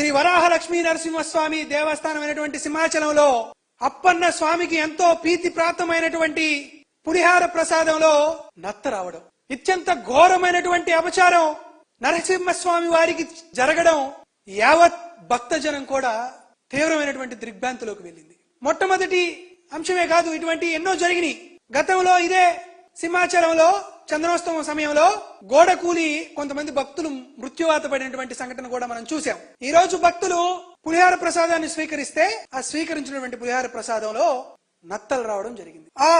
శ్రీ వరాహ లక్ష్మీ నరసింహస్వామి దేవస్థానం అయినటువంటి సింహాచలంలో అప్పన్న స్వామికి ఎంతో ప్రీతి ప్రాప్తమైనటువంటి పులిహార ప్రసాదంలో నత్త రావడం ఇత్యంత ఘోరమైనటువంటి అపచారం నరసింహస్వామి వారికి జరగడం యావత్ భక్తజనం కూడా తీవ్రమైనటువంటి దిగ్భ్రాంతిలోకి వెళ్ళింది. మొట్టమొదటి అంశమే కాదు ఇటువంటి ఎన్నో జరిగినాయి. గతంలో ఇదే సింహాచలంలో చంద్రోత్సవం సమయంలో గోడ కూలి కొంతమంది భక్తులు మృత్యువాత పడినటువంటి సంఘటన కూడా మనం చూసాం ఈ రోజు భక్తులు పులిహార ప్రసాదాన్ని స్వీకరిస్తే ఆ స్వీకరించినటువంటి పులిహార ప్రసాదంలో నత్తలు రావడం జరిగింది. ఆ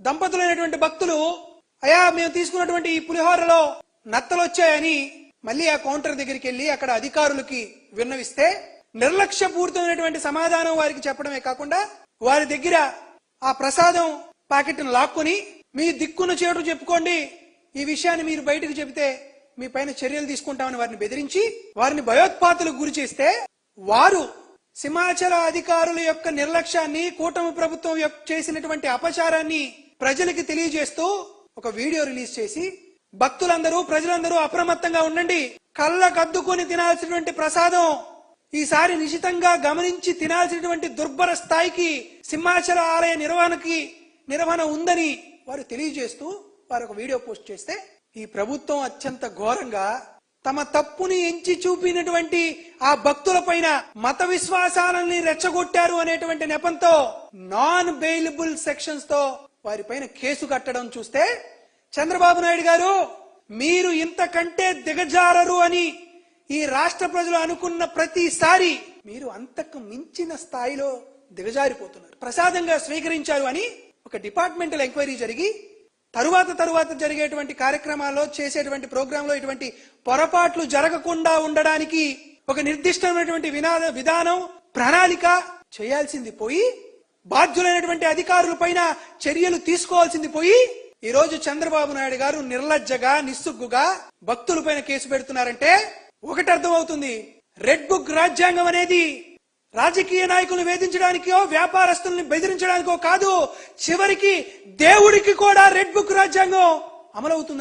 దంపతులైనటువంటి భక్తులు అయా మేము తీసుకున్నటువంటి ఈ పులిహోరలో నత్తలు వచ్చాయని మళ్ళీ ఆ కౌంటర్ దగ్గరికి వెళ్ళి అక్కడ అధికారులకి విన్నవిస్తే నిర్లక్ష్యపూరితమైనటువంటి సమాధానం వారికి చెప్పడమే కాకుండా వారి దగ్గర ఆ ప్రసాదం ప్యాకెట్ను లాక్కొని మీ దిక్కున చేటు చెప్పుకోండి. ఈ విషయాన్ని మీరు బయటకు చెబితే మీ పైన చర్యలు తీసుకుంటామని వారిని బెదిరించి వారిని భయోత్పాతులకు గురి చేస్తే వారు సింహాచల అధికారుల యొక్క నిర్లక్ష్యాన్ని కూటమి ప్రభుత్వం యొక్క చేసినటువంటి అపచారాన్ని ప్రజలకి తెలియజేస్తూ ఒక వీడియో రిలీజ్ చేసి భక్తులందరూ ప్రజలందరూ అప్రమత్తంగా ఉండండి. కళ్ళకద్దుకొని తినాల్సినటువంటి ప్రసాదం ఈసారి నిశితంగా గమనించి తినాల్సినటువంటి దుర్భర స్థాయికి సింహాచల ఆలయ నిర్వహణకి నిర్వహణ ఉందని వారు తెలియజేస్తూ వారు ఒక వీడియో పోస్ట్ చేస్తే ఈ ప్రభుత్వం అత్యంత ఘోరంగా తమ తప్పుని ఎంచి చూపినటువంటి ఆ భక్తుల పైన మత విశ్వాసాలని రెచ్చగొట్టారు అనేటువంటి నెపంతో నాన్ బెయిలబుల్ సెక్షన్స్తో వారిపైన కేసు కట్టడం చూస్తే చంద్రబాబు నాయుడు గారు మీరు ఇంతకంటే దిగజారరు అని ఈ రాష్ట్ర ప్రజలు అనుకున్న ప్రతిసారి మీరు అంతకు మించిన స్థాయిలో దిగజారిపోతున్నారు. ప్రసాదంగా స్వీకరించారు అని ఒక డిపార్ట్మెంటల్ ఎంక్వైరీ జరిగి తరువాత తరువాత జరిగేటువంటి కార్యక్రమాల్లో చేసేటువంటి ప్రోగ్రాంలో ఇటువంటి పొరపాట్లు జరగకుండా ఉండడానికి ఒక నిర్దిష్టమైనటువంటి వినాద విధానం ప్రణాళిక చేయాల్సింది పోయి బాధ్యులైనటువంటి అధికారుల పైన చర్యలు తీసుకోవాల్సింది పోయి ఈ రోజు చంద్రబాబు నాయుడు గారు నిర్లజ్జగా నిస్సుగ్గుగా భక్తులపైన కేసు పెడుతున్నారంటే ఒకటి అర్థమవుతుంది. రెడ్ బుక్ రాజ్యాంగం అనేది రాజకీయ నాయకులను వేధించడానికో వ్యాపారస్తుల్ని బెదిరించడానికో కాదు చివరికి దేవుడికి కూడా రెడ్ బుక్ రాజ్యాంగం అమలవుతుంది.